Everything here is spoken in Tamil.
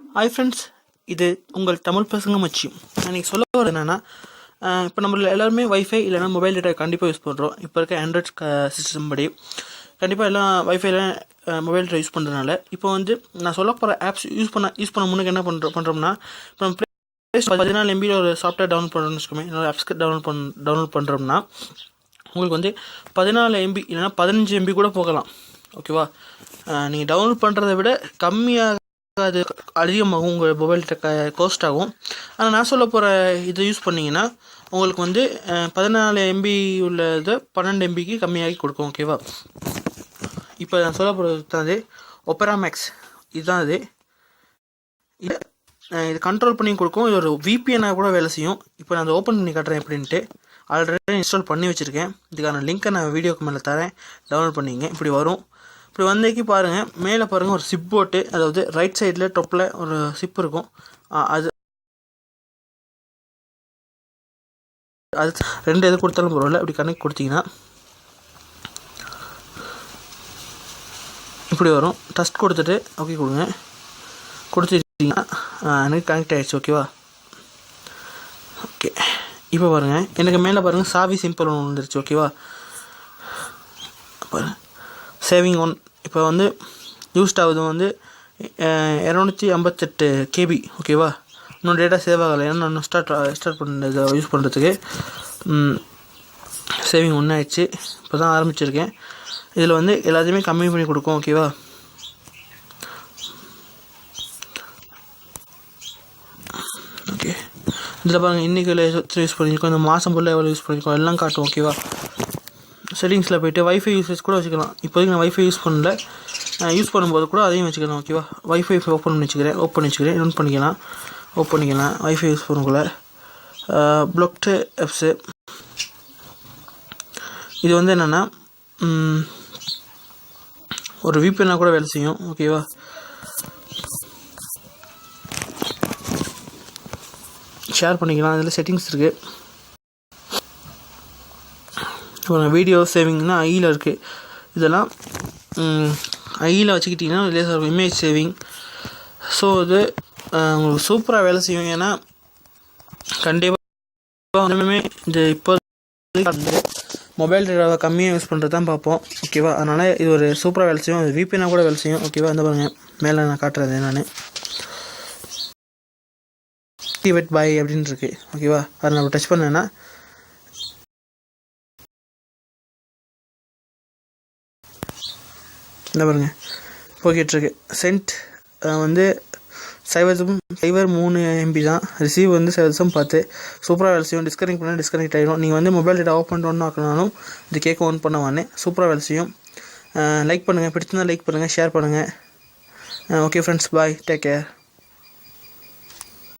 ஹாய் ஃப்ரெண்ட்ஸ் இது உங்கள் தமிழ் பசங்க மச்சியம் நான் சொல்ல வர என்னென்னா இப்போ நம்ம எல்லாருமே ஒய்ஃபை இல்லைனா மொபைல் டேட்டா கண்டிப்பாக யூஸ் பண்ணுறோம் இப்போ இருக்க ஆண்ட்ராய்ட் சிஸ்டம் படி. கண்டிப்பாக எல்லாம் ஒய்ஃபைல மொபைல் டேட்டா யூஸ் பண்ணுறதுனால இப்போ வந்து நான் சொல்ல போகிற ஆப்ஸ் யூஸ் பண்ண யூஸ் பண்ண முன்னுக்கு என்ன பண்ணுறோம் பண்ணுறோம்னா இப்போ நம்ம ப்ளே பதினாலு எம்பியில் ஒரு சாஃப்ட்வேர் டவுன்லோட் பண்ணுறோம்னு வச்சுக்கோமே என்னோட ஆப்ஸ்க்கு டவுன்லோட் பண் டவுன்லோட் பண்ணுறோம்னா உங்களுக்கு வந்து பதினாலு எம்பி இல்லைனா பதினஞ்சு எம்பி கூட போகலாம். ஓகேவா நீங்கள் டவுன்லோட் பண்ணுறதை விட கம்மியாக அது அதிகமாகும் உங்கள் மொபைல்கிட்ட க கோஸ்ட் ஆகும். ஆனால் நான் சொல்ல போகிற இதை யூஸ் பண்ணிங்கன்னா உங்களுக்கு வந்து பதினாலு எம்பி உள்ளதை பன்னெண்டு எம்பிக்கு கம்மியாகி கொடுக்கும் ஓகேவா இப்போ நான் சொல்ல போகிறது தான் அது ஒப்பரா மேக்ஸ் இதுதான் அது இது இது கண்ட்ரோல் பண்ணி கொடுக்கும். இது ஒரு விபிஎனாக கூட வேலை செய்யும். இப்போ நான் அதை ஓப்பன் பண்ணி காட்டுறேன் எப்படின்ட்டு ஆல்ரெடி இன்ஸ்டால் பண்ணி வச்சுருக்கேன். இதுக்கான லிங்க்கை நான் வீடியோக்கு மேலே தரேன். டவுன்லோட் பண்ணிங்க இப்படி வரும். இப்படி வந்தேக்கி பாருங்கள் மேலே பாருங்கள் ஒரு சிப் போட்டு அதாவது ரைட் சைடில் டொப்பில் ஒரு சிப் இருக்கும். அது அது ரெண்டு எது கொடுத்தாலும் பரவாயில்ல. இப்படி கனெக்ட் கொடுத்தீங்கன்னா இப்படி வரும். டஸ்ட் கொடுத்துட்டு ஓகே கொடுங்க. கொடுத்துட்டீங்கன்னா எனக்கு கனெக்ட் ஆகிடுச்சு ஓகேவா ஓகே இப்போ பாருங்கள் எனக்கு மேலே பாருங்கள் சாவி சிம்பிள் ஒன்று வந்துருச்சு ஓகேவா பாருங்கள் சேவிங் ஒன் இப்போ வந்து யூஸ்ட் ஆகுது வந்து இரநூத்தி ஐம்பத்தெட்டு கேபி ஓகேவா இன்னும் டேட்டா சேவ் ஆகலை. ஏன்னா நான் ஸ்டார்ட் ஸ்டார்ட் பண்ண யூஸ் பண்ணுறதுக்கு சேவிங் ஒன்று ஆயிடுச்சு இப்போ தான் ஆரம்பிச்சிருக்கேன். இதில் வந்து எல்லாத்தையுமே கம்மி பண்ணி கொடுக்கும் ஓகேவா ஓகே இதில் பாருங்கள் இன்றைக்கி எவ்வளோ யூஸ் பண்ணியிருக்கோம் இந்த மாதம் ஃபுல்லாக எவ்வளோ யூஸ் பண்ணியிருக்கோம் எல்லாம் காட்டும் ஓகேவா செட்டிங்ஸில் போய்ட்டு வைஃபை யூசேஜ் கூட வச்சுக்கலாம். இப்போதைக்கு நான் வைஃபை யூஸ் பண்ணல. யூஸ் பண்ணும்போது கூட அதையும் வச்சுக்கலாம் ஓகேவா வைஃபை ஓப்பன் பண்ணி வச்சுக்கிறேன். ஓப்பன் வச்சுக்கிறேன். ரன் பண்ணிக்கலாம். ஓப்பன் பண்ணிக்கலாம். வைஃபை யூஸ் பண்ணக்குள்ள. ப்ளொக்டு ஆப்ஸு இது வந்து என்னென்னா ஒரு விபிஎன்னாக கூட வேலை செய்யும் ஓகேவா ஷேர் பண்ணிக்கலாம். அதில் செட்டிங்ஸ் இருக்குது வீடியோ சேவிங்னா ஐயில் இருக்குது இதெல்லாம் ஐயில் வச்சுக்கிட்டிங்கன்னா லேசாக இருக்கும். இமேஜ் சேவிங் ஸோ இது உங்களுக்கு சூப்பராக வேலை செய்யும். ஏன்னா கண்டிப்பாக ஒன்றுமே இந்த இப்போ மொபைல் டேட்டாவை கம்மியாக யூஸ் பண்ணுறது தான் பார்ப்போம். ஓகேவா அதனால் இது ஒரு சூப்பராக வேலை செய்யும். அது விபிஎனாக கூட வேலை செய்யும். ஓகேவா இந்த பாருங்கள் மேலே நான் காட்டுறது நான். டிவெட் பாய் அப்படின்னு இருக்கு. ஓகேவா அதை நம்ம டச் பண்ணேன்னா இந்த பாருங்கள் போய்கிட்டுருக்கு சென்ட் வந்து சைவர்ஸும் சைவர் மூணு எம்பி தான். ரிசீவ் வந்து சைவர்ஸும் பார்த்து சூப்பராக வேலை செய்யும். டிஸ்கனெக்ட் பண்ணால் டிஸ்கனெக்ட் ஆகிடும் நீங்கள் வந்து மொபைல் டேட்டா ஆஃப் பண்ணிட்டு ஆக்கினாலும் ஆக்கணும்னாலும் இது கேட்க ஓன் பண்ண வானே சூப்பராக வேலை செய்யும். லைக் பண்ணுங்கள் பிடிச்சிருந்தால் லைக் பண்ணுங்கள் ஷேர் பண்ணுங்கள் okay friends bye take care